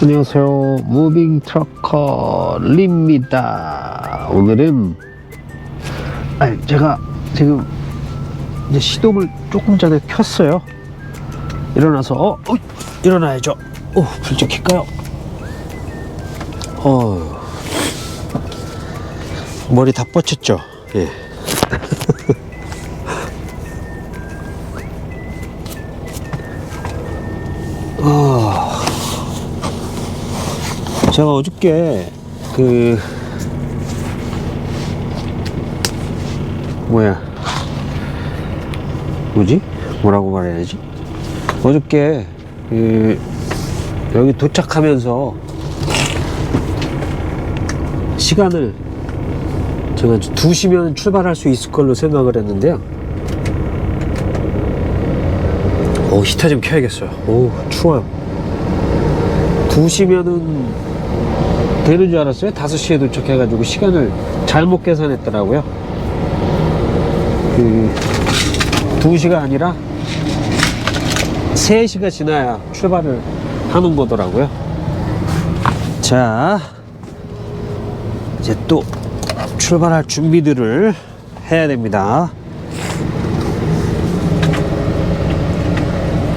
안녕하세요. 무빙 트러커 리입니다. 오늘은 아니 제가 지금 이제 시동을 조금 전에 켰어요. 일어나서 어, 어 일어나야죠. 어, 불 좀 켤까요? 어 머리 다 뻗쳤죠. 예. 제가 어저께 그 뭐야? 뭐지? 뭐라고 말해야지? 어저께 그 여기 도착하면서 시간을 제가 2시면 출발할 수 있을 걸로 생각을 했는데요. 오 히터 좀 켜야겠어요. 오 추워요. 2시면은 되는 줄 알았어요. 5시에 도착해가지고 시간을 잘못 계산했더라고요. 그, 2시가 아니라 3시가 지나야 출발을 하는 거더라고요. 자, 이제 또 출발할 준비들을 해야 됩니다.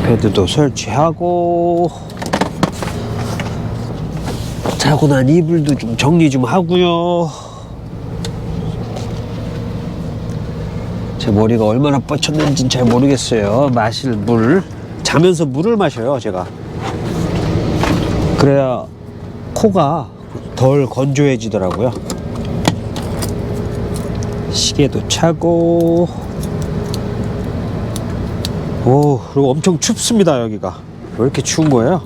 베드도 설치하고, 자고 난 이불도 좀 정리 좀 하고요. 제 머리가 얼마나 뻗쳤는지는 잘 모르겠어요. 마실 물. 자면서 물을 마셔요, 제가. 그래야 코가 덜 건조해지더라고요. 시계도 차고. 오, 그리고 엄청 춥습니다, 여기가. 왜 이렇게 추운 거예요?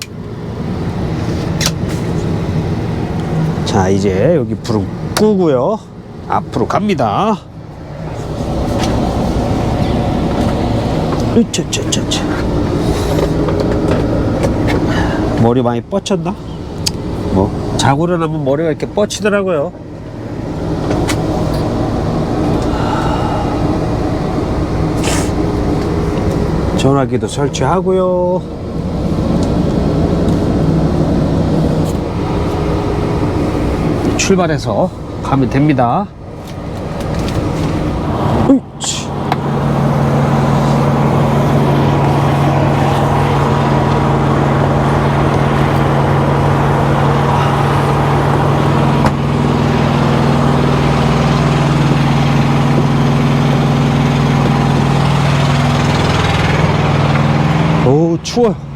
자 이제 여기 불은 끄고요. 앞으로 갑니다. 으차차차차 머리 많이 뻗쳤나? 뭐 자고 일어나면 머리가 이렇게 뻗치더라고요. 전화기도 설치하고요 출발해서 가면 됩니다. 으이치. 오 추워요.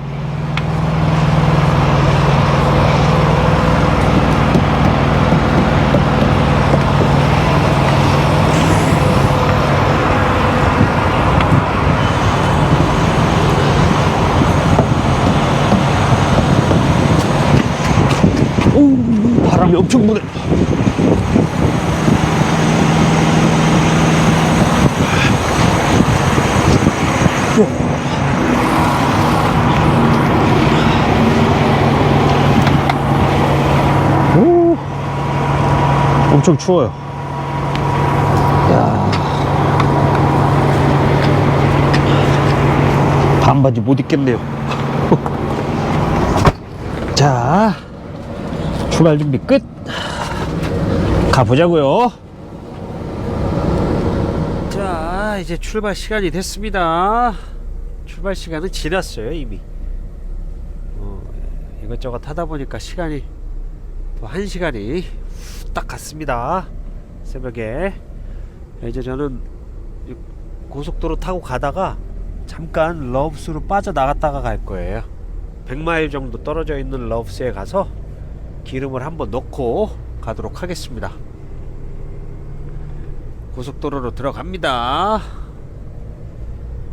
오, 바람이 엄청 부네. 오, 엄청 추워요. 야, 반바지 못 입겠네요. 자, 출발 준비 끝. 가보자고요. 자, 이제 출발 시간이 됐습니다. 출발 시간은 지났어요 이미. 어, 이것저것 하다 보니까 시간이 또 한 시간이 후딱 갔습니다. 새벽에 이제 저는 이 고속도로 타고 가다가 잠깐 러브스로 빠져 나갔다가 갈 거예요. 100마일 정도 떨어져 있는 러브스에 가서 기름을 한번 넣고 가도록 하겠습니다. 고속도로로 들어갑니다.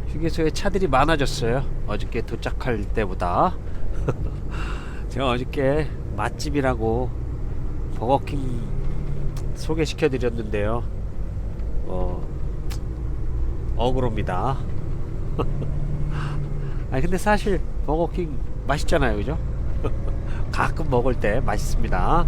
휴게소에 차들이 많아졌어요. 어저께 도착할 때보다. 제가 어저께 맛집이라고 버거킹 소개시켜 드렸는데요. 어, 억울합니다. 아니 근데 사실 버거킹 맛있잖아요, 그죠? 가끔 먹을 때 맛있습니다.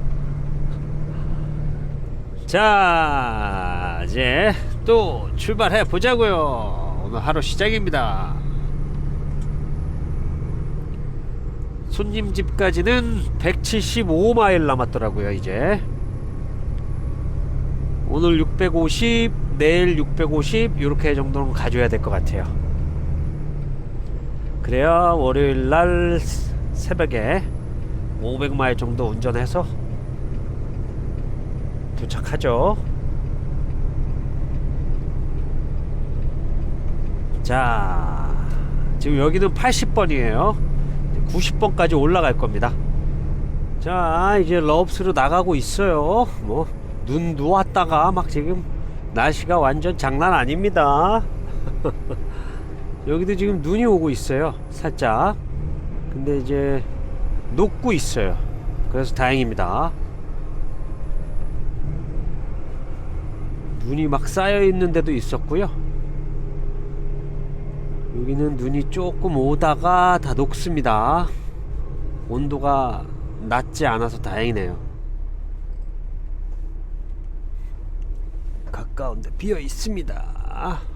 자, 이제 또 출발해 보자고요. 오늘 하루 시작입니다. 손님 집까지는 175마일 남았더라고요 이제 오늘 650 내일 650 이렇게 정도는 가져야 될 것 같아요 그래야 월요일 날 새벽에 500마일 정도 운전해서 도착하죠. 자 지금 여기는 80번이에요. 90번까지 올라갈 겁니다. 자 이제 럽스로 나가고 있어요. 뭐눈 누웠다가 막 지금 날씨가 완전 장난 아닙니다. 여기도 지금 눈이 오고 있어요 살짝. 근데 이제 녹고 있어요. 그래서 다행입니다. 눈이 막 쌓여 있는 데도 있었고요. 여기는 눈이 조금 오다가 다 녹습니다. 온도가 낮지 않아서 다행이네요. 가까운데 비어 있습니다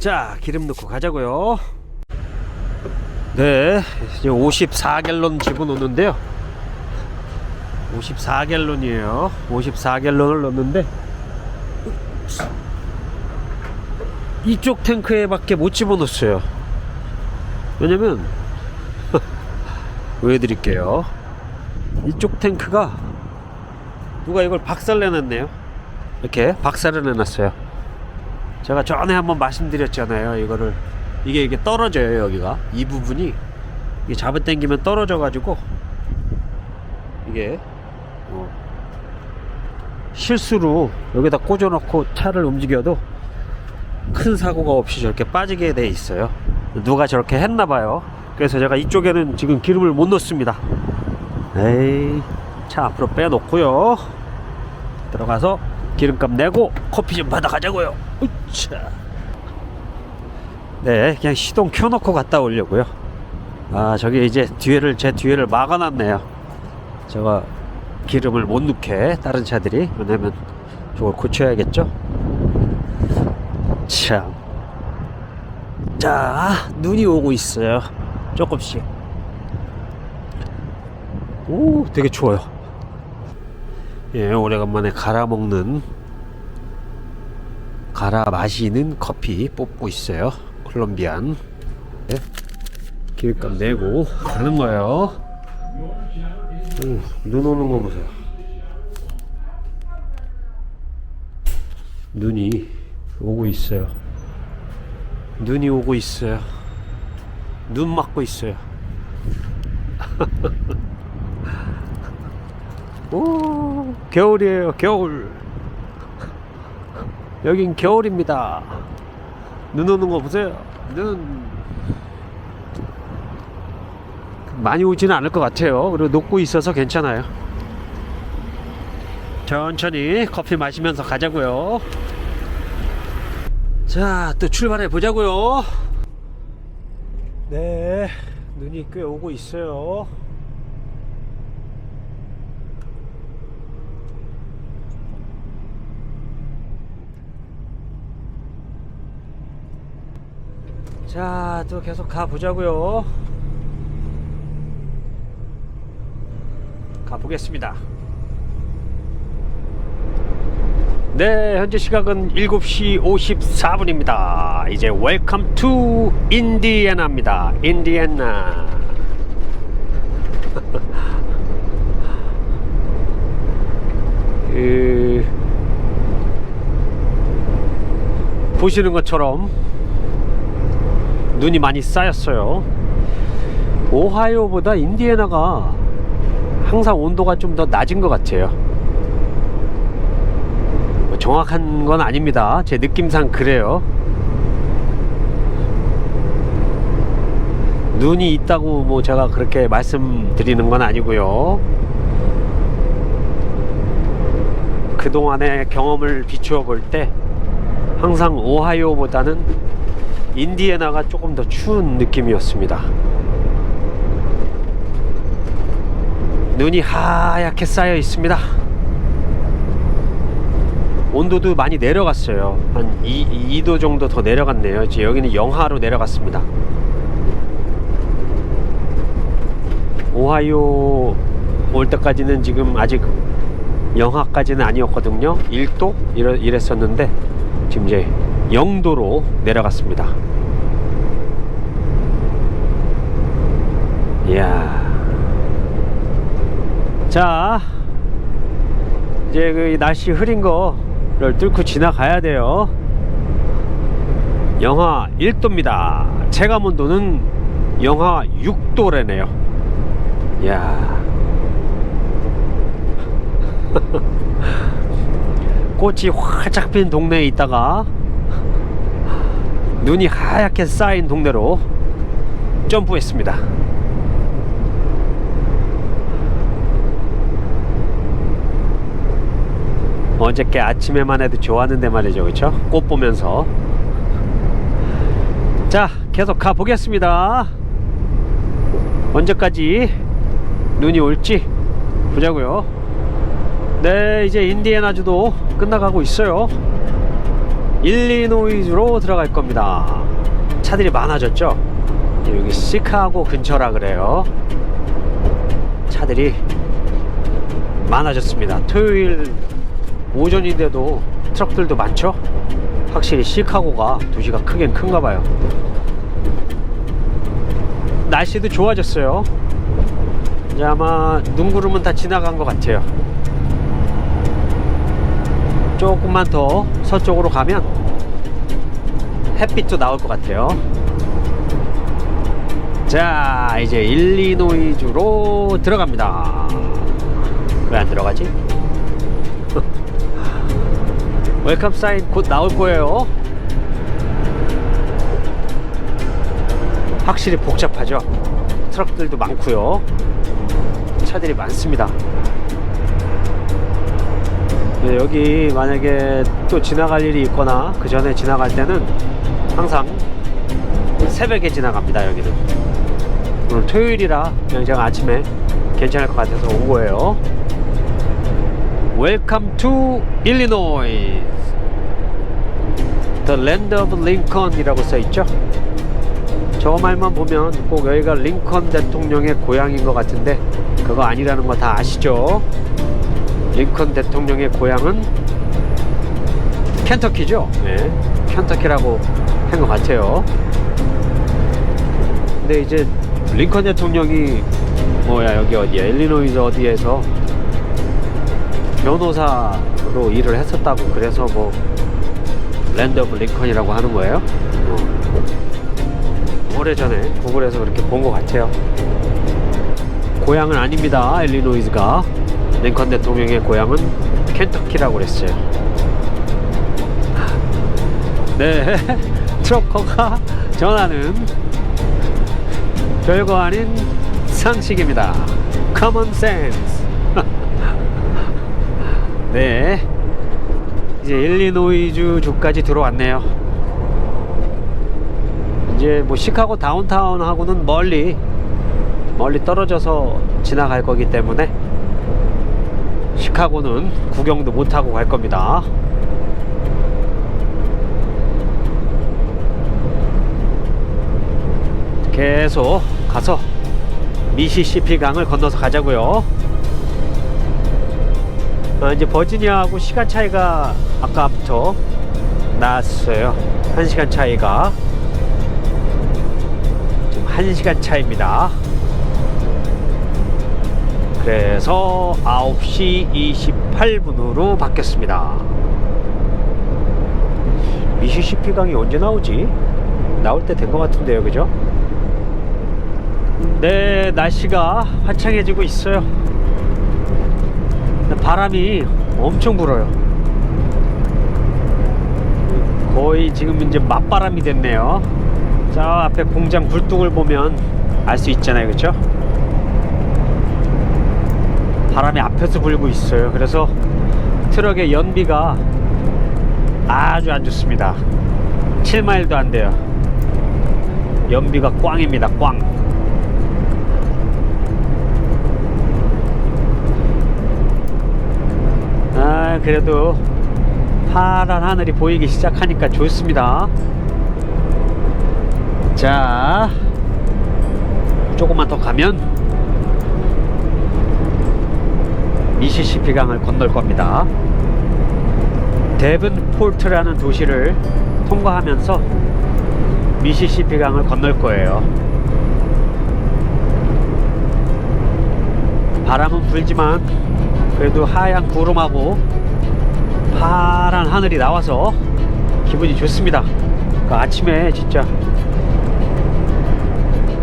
자 기름 넣고 가자고요. 네 이제 54갤런 집어넣는데요. 54갤런이에요. 54갤런을 넣는데 이쪽 탱크에 밖에 못 집어넣었어요. 왜냐면 보여드릴게요. 이쪽 탱크가 누가 이걸 박살내놨네요. 이렇게 박살을 내놨어요 제가 전에 한번 말씀드렸잖아요. 이거를 이게 이게 떨어져요 여기가 이 부분이 이게 잡아 당기면 떨어져 가지고 이게 어, 실수로 여기다 꽂아놓고 차를 움직여도 큰 사고가 없이 저렇게 빠지게 돼 있어요. 누가 저렇게 했나 봐요. 그래서 제가 이쪽에는 지금 기름을 못 넣습니다. 에이 차 앞으로 빼놓고요. 들어가서 기름값 내고 커피 좀 받아가자고요. 으차. 네, 그냥 시동 켜놓고 갔다 오려고요. 아, 저기 이제 뒤에를 제 뒤에를 막아놨네요. 제가 기름을 못 넣게 다른 차들이 왜냐면 저걸 고쳐야겠죠. 참. 자, 눈이 오고 있어요. 조금씩. 오, 되게 추워요. 예, 오래간만에 갈아 먹는 갈아 마시는 커피 뽑고 있어요. 콜롬비안. 네. 기름값 내고 가는 거예요. 음, 눈 오는 거 보세요. 눈이 오고 있어요. 눈이 오고 있어요. 눈 맞고 있어요. 오, 겨울이에요, 겨울. 여긴 겨울입니다. 눈 오는 거 보세요. 눈. 많이 오지는 않을 것 같아요. 그리고 녹고 있어서 괜찮아요. 천천히 커피 마시면서 가자고요. 자, 또 출발해 보자고요. 네, 눈이 꽤 오고 있어요. 자, 또 계속 가보자고요. 가보겠습니다. 네, 현재 시각은 7시 54분입니다. 이제 웰컴 투 인디애나입니다. 인디애나. 그 보시는 것처럼 눈이 많이 쌓였어요. 오하이오보다 인디애나가 항상 온도가 좀 더 낮은 것 같아요. 뭐 정확한 건 아닙니다. 제 느낌상 그래요. 눈이 있다고 뭐 제가 그렇게 말씀드리는 건 아니고요. 그동안의 경험을 비추어 볼 때 항상 오하이오보다는 인디애나가 조금 더 추운 느낌이었습니다. 눈이 하얗게 쌓여 있습니다. 온도도 많이 내려갔어요. 한 2, 2도 정도 더 내려갔네요. 이제 여기는 영하로 내려갔습니다. 오하이오 올 때까지는 지금 아직 영하까지는 아니었거든요. 1도 이러, 이랬었는데 지금 이제 0도로 내려갔습니다. 이야. 자, 이제 그 날씨 흐린 거를 뚫고 지나가야 돼요. 영하 1도입니다. 체감 온도는 영하 6도래네요. 이야. 꽃이 활짝 핀 동네에 있다가 눈이 하얗게 쌓인 동네로 점프했습니다. 어저께 아침에만 해도 좋았는데 말이죠, 그렇죠? 꽃 보면서. 자, 계속 가 보겠습니다. 언제까지 눈이 올지 보자고요. 네, 이제 인디애나주도 끝나가고 있어요. 일리노이주로 들어갈 겁니다. 차들이 많아졌죠? 여기 시카고 근처라 그래요. 차들이 많아졌습니다. 토요일 오전인데도 트럭들도 많죠? 확실히 시카고가 도시가 크긴 큰가 봐요. 날씨도 좋아졌어요. 이제 아마 눈구름은 다 지나간 것 같아요. 조금만 더 서쪽으로 가면 햇빛도 나올 것 같아요. 자, 이제 일리노이주로 들어갑니다. 왜 안 들어가지? 웰컴 사인 곧 나올 거예요. 확실히 복잡하죠. 트럭들도 많고요. 차들이 많습니다. 네, 여기 만약에 또 지나갈 일이 있거나 그 전에 지나갈 때는 항상 새벽에 지나갑니다. 여기는 오늘 토요일이라 그냥 제가 아침에 괜찮을 것 같아서 온 거예요. Welcome to Illinois. The Land of Lincoln이라고 써 있죠. 저 말만 보면 꼭 여기가 링컨 대통령의 고향인 것 같은데 그거 아니라는 거 다 아시죠? 링컨 대통령의 고향은 켄터키죠. 네, 켄터키라고 한 것 같아요. 근데 이제 링컨 대통령이 뭐야 여기 어디야 일리노이즈 어디에서 변호사로 일을 했었다고 그래서 뭐 랜드 오브 링컨이라고 하는 거예요. 어. 오래전에 구글에서 그렇게 본 것 같아요. 고향은 아닙니다. 일리노이즈가 링컨 대통령의 고향은 켄터키라고 그랬어요. 네, 트럭커가 전하는 별거 아닌 상식입니다. Common sense. 네, 이제 일리노이주 주까지 들어왔네요. 이제 뭐 시카고 다운타운하고는 멀리 멀리 떨어져서 지나갈 거기 때문에 시카고는 구경도 못 하고 갈 겁니다. 계속 가서 미시시피 강을 건너서 가자고요. 어, 이제 버지니아하고 시간 차이가 아까부터 났어요. 한 시간 차이가 지금 한 시간 차입니다. 그래서 9시 28분으로 바뀌었습니다. 미시시피 강이 언제 나오지? 나올 때 된 것 같은데요, 그죠? 네, 날씨가 화창해지고 있어요. 바람이 엄청 불어요. 거의 지금 이제 맞바람이 됐네요. 저 앞에 공장 불뚝을 보면 알 수 있잖아요, 그렇죠? 바람이 앞에서 불고 있어요. 그래서 트럭의 연비가 아주 안 좋습니다. 7마일도 안 돼요. 연비가 꽝입니다. 꽝. 아, 그래도 파란 하늘이 보이기 시작하니까 좋습니다. 자, 조금만 더 가면 미시시피 강을 건널 겁니다. 데븐 폴트라는 도시를 통과하면서 미시시피 강을 건널 거예요. 바람은 불지만 그래도 하얀 구름하고 파란 하늘이 나와서 기분이 좋습니다. 그 아침에 진짜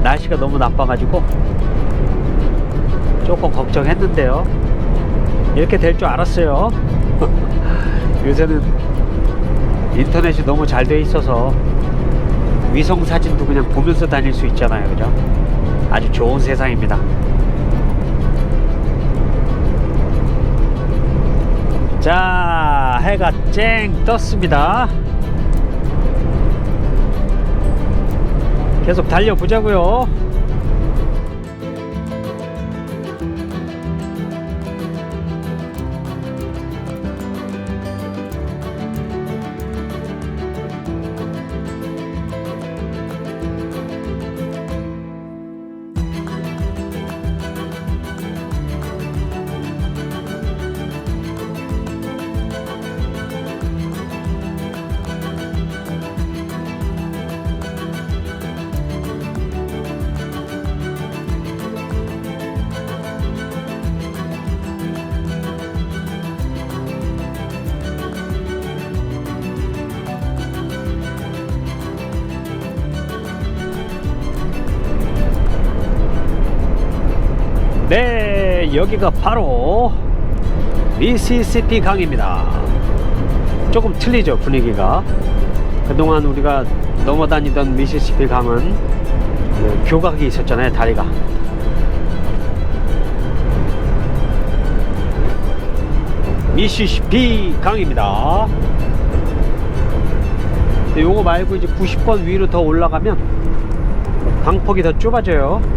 날씨가 너무 나빠가지고 조금 걱정했는데요. 이렇게 될 줄 알았어요. 요새는 인터넷이 너무 잘 돼 있어서 위성 사진도 그냥 보면서 다닐 수 있잖아요. 그죠? 아주 좋은 세상입니다. 자, 해가 쨍 떴습니다. 계속 달려보자고요. 네, 여기가 바로 미시시피 강입니다. 조금 틀리죠, 분위기가. 그동안 우리가 넘어다니던 미시시피 강은 그 교각이 있었잖아요, 다리가. 미시시피 강입니다. 요거 말고 이제 90번 위로 더 올라가면 강폭이 더 좁아져요.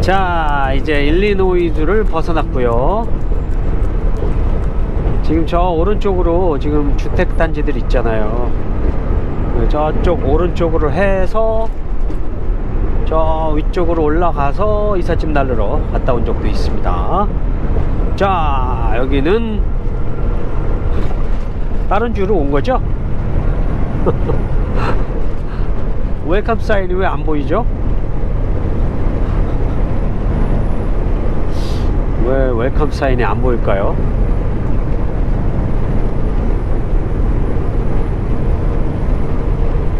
자 이제 일리노이주를 벗어났고요. 지금 저 오른쪽으로 지금 주택단지들 있잖아요. 그 저쪽 오른쪽으로 해서 저 위쪽으로 올라가서 이삿짐 날르러 갔다 온 적도 있습니다. 자 여기는 다른 주로 온 거죠? 웰컴 사인이 왜 안 보이죠 왜 웰컴 사인이 안 보일까요?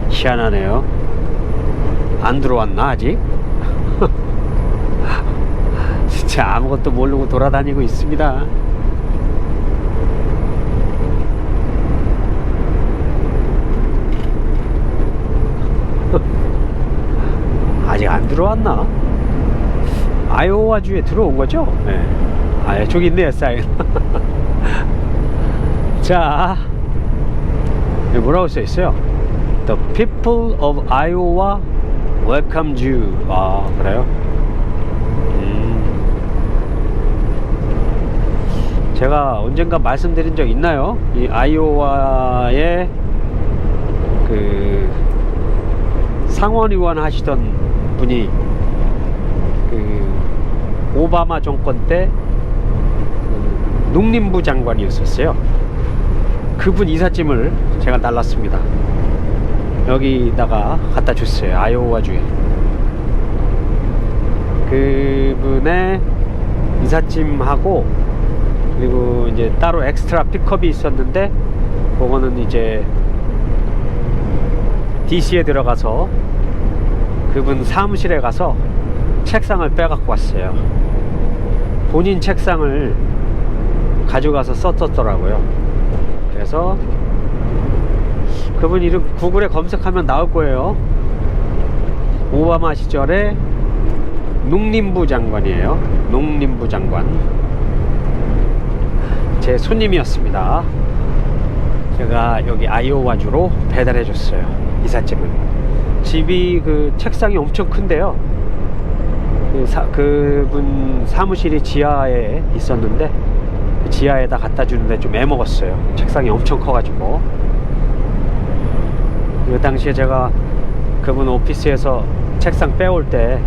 희한하네요. 안 들어왔나 아직? 진짜 아무것도 모르고 돌아다니고 있습니다. 아직 안 들어왔나? 아이오와주에 들어온 거죠? 네. 아, 저기 있네요, 사인. 자, 뭐라고 써 있어요? The people of Iowa welcome you. 아, 그래요? 음. 제가 언젠가 말씀드린 적 있나요? 이 아이오와의 그 상원의원 하시던 분이 그 오바마 정권 때그 농림부 장관이었었어요. 그분 이삿짐을 제가 날랐습니다. 여기다가 갖다 줬어요. 아이오와주에. 그분의 이삿짐하고 그리고 이제 따로 엑스트라 픽업이 있었는데 그거는 이제 DC에 들어가서 그분 사무실에 가서 책상을 빼갖고 왔어요. 본인 책상을 가져가서 썼었더라고요. 그래서 그분 이름 구글에 검색하면 나올 거예요. 오바마 시절에 농림부 장관이에요. 농림부 장관. 제 손님이었습니다. 제가 여기 아이오와주로 배달해 줬어요. 이삿짐을. 집이 그 책상이 엄청 큰데요. 그 사, 그분 사무실이 지하에 있었는데 그 지하에다 갖다 주는데 좀 애먹었어요. 책상이 엄청 커가지고. 그 당시에 제가 그분 오피스에서 책상 빼올 때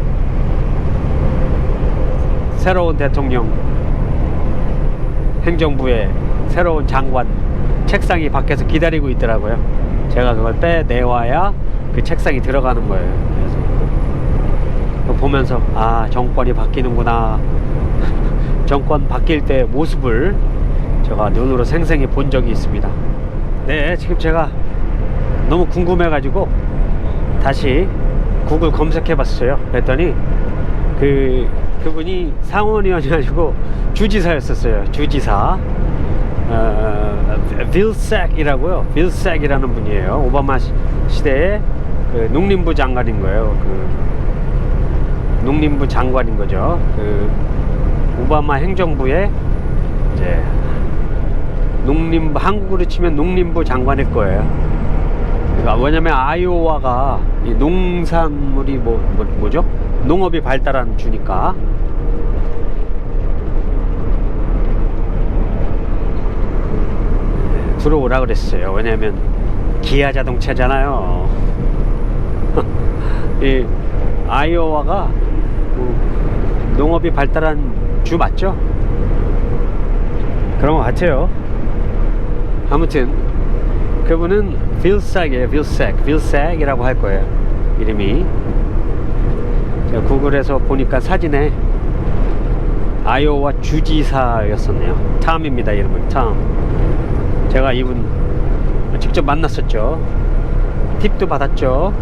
새로운 대통령 행정부의 새로운 장관 책상이 밖에서 기다리고 있더라고요. 제가 그걸 빼내와야 그 책상이 들어가는 거예요. 보면서 아 정권이 바뀌는구나. 정권 바뀔 때 모습을 제가 눈으로 생생히 본 적이 있습니다. 네, 지금 제가 너무 궁금해 가지고 다시 구글 검색해 봤어요. 그랬더니 그 그분이 상원의원이 아니고 주지사였었어요. 주지사. 어, 빌색이라고요. 빌색이라는 분이에요. 오바마 시- 시대에 그 농림부 장관인 거예요. 그 농림부 장관인 거죠. 그 오바마 행정부의 이제 농림부 한국으로 치면 농림부 장관일 거예요. 그러니까 왜냐면 아이오와가 이 농산물이 뭐, 뭐 뭐죠? 농업이 발달한 주니까 들어오라 그랬어요. 왜냐면 기아 자동차잖아요. 이 아이오와가 뭐 농업이 발달한 주 맞죠? 그런 것 같아요. 아무튼 그분은 빌색이에요. 빌색, 빌색이라고 할 거예요. 이름이. 제가 구글에서 보니까 사진에 아이오와 주지사였었네요. 탐입니다. 이름은 탐. 제가 이분 직접 만났었죠. 팁도 받았죠.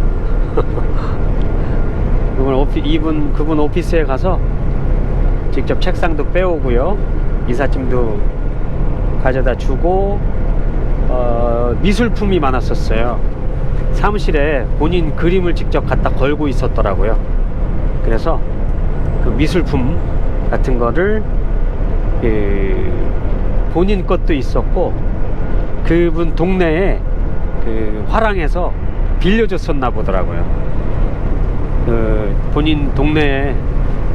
그분 오피, 이분 그분 오피스에 가서 직접 책상도 빼오고요. 이삿짐도 가져다 주고 어, 미술품이 많았었어요. 사무실에 본인 그림을 직접 갖다 걸고 있었더라고요. 그래서 그 미술품 같은 거를 그 본인 것도 있었고 그분 동네에 그 화랑에서 빌려줬었나 보더라고요. 그 본인 동네에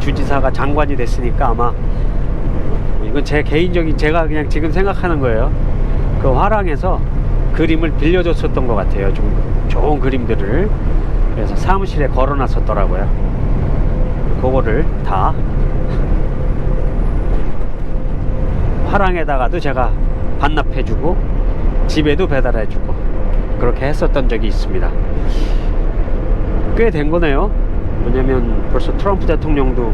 주지사가 장관이 됐으니까 아마 이건 제 개인적인 제가 그냥 지금 생각하는 거예요. 그 화랑에서 그림을 빌려줬었던 것 같아요. 좀 좋은 그림들을 그래서 사무실에 걸어놨었더라고요. 그거를 다 화랑에다가도 제가 반납해주고 집에도 배달해주고 그렇게 했었던 적이 있습니다. 꽤 된 거네요. 왜냐면 벌써 트럼프 대통령도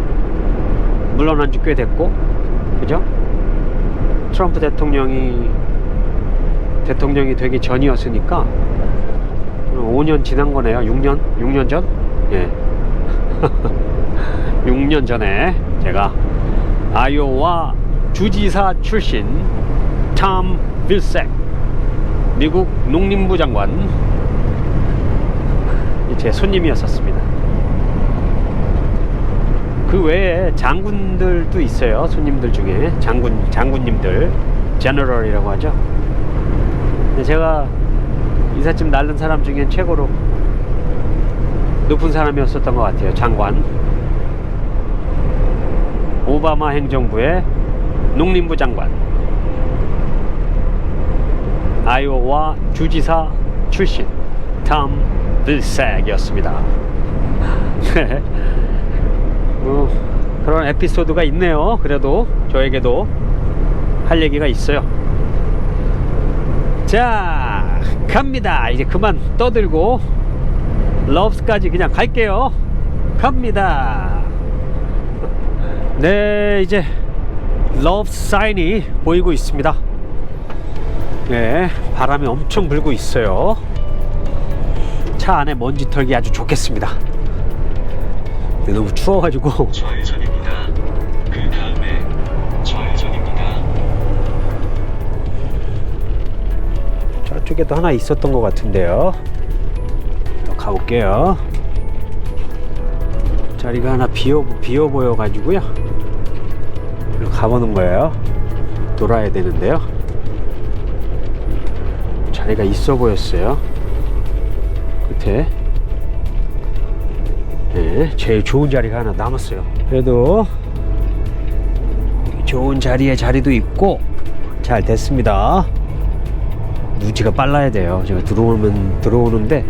물러난 지 꽤 됐고, 그죠? 트럼프 대통령이 대통령이 되기 전이었으니까 5년 지난 거네요. 6년? 6년 전? 예. 6년 전에 제가 아이오와 주지사 출신 탐 빌색 미국 농림부 장관 제 손님이었었습니다. 그 외에 장군들도 있어요. 손님들 중에 장군 장군님들 제너럴이라고 하죠. 근데 제가 이삿짐 날른 사람 중엔 최고로 높은 사람이었었던 것 같아요. 장관. 오바마 행정부의 농림부 장관. 아이오와 주지사 출신 탐 빌색이었습니다. 뭐 그런 에피소드가 있네요. 그래도 저에게도 할 얘기가 있어요. 자, 갑니다. 이제 그만 떠들고 러브스까지 그냥 갈게요. 갑니다. 네, 이제 러브 사인이 보이고 있습니다. 네, 바람이 엄청 불고 있어요. 차 안에 먼지 털기 아주 좋겠습니다. 근데 너무 추워가지고 좌회전입니다. 그 다음에 좌회전입니다. 저쪽에도 하나 있었던 것 같은데요. 가볼게요. 자리가 하나 비어, 비어 보여가지고요. 일로 가보는 거예요. 돌아야 되는데요. 자리가 있어 보였어요. 네, 제일 좋은 자리가 하나 남았어요. 그래도 좋은 자리에 자리도 있고 잘 됐습니다. 누지가 빨라야 돼요. 제가 들어오면 들어오는데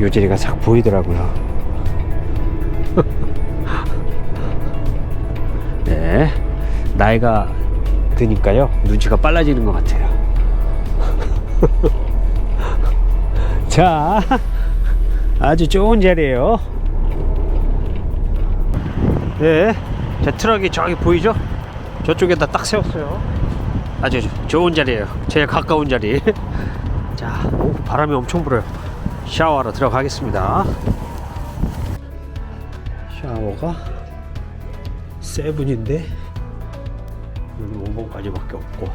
요 자리가 싹 보이더라고요. 네, 나이가 드니까요 눈치가 빨라지는 것 같아요. 자, 아주 좋은 자리예요. 네, 제 트럭이 저기 보이죠? 저쪽에다 딱 세웠어요. 아주 좋은 자리예요. 제일 가까운 자리. 자, 오, 바람이 엄청 불어요. 샤워하러 들어가겠습니다. 샤워가 세븐인데 여기 5번까지밖에 없고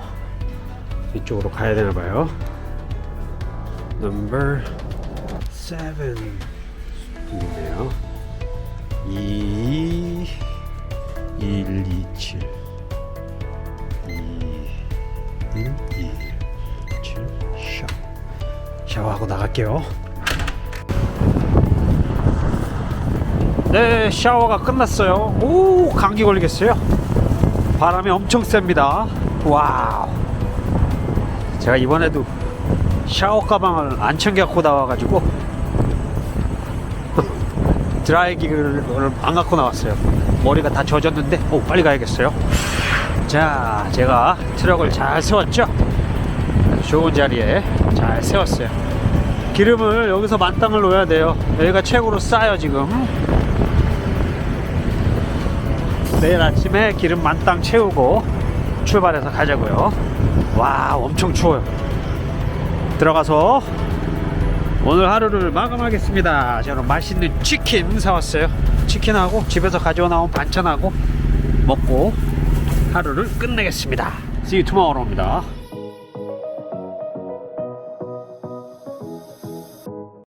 이쪽으로 가야 되나 봐요. 넘버 7 이네요. 2 1 2 7 2 1 2 7 샤워 샤워하고 나갈게요. 네, 샤워가 끝났어요. 오, 감기 걸리겠어요. 바람이 엄청 셉니다. 와우. 제가 이번에도 샤워 가방을 안 챙겨 갖고 나와가지고 드라이기를 안 갖고 나왔어요. 머리가 다 젖었는데, 오, 빨리 가야겠어요. 자, 제가 트럭을 잘 세웠죠? 좋은 자리에 잘 세웠어요. 기름을 여기서 만땅을 놓아야 돼요. 여기가 최고로 싸요, 지금. 내일 아침에 기름 만땅 채우고 출발해서 가자고요. 와, 엄청 추워요. 들어가서 오늘 하루를 마감하겠습니다. 저는 맛있는 치킨 사왔어요. 치킨하고 집에서 가져와 나온 반찬하고 먹고 하루를 끝내겠습니다. See you tomorrow입니다.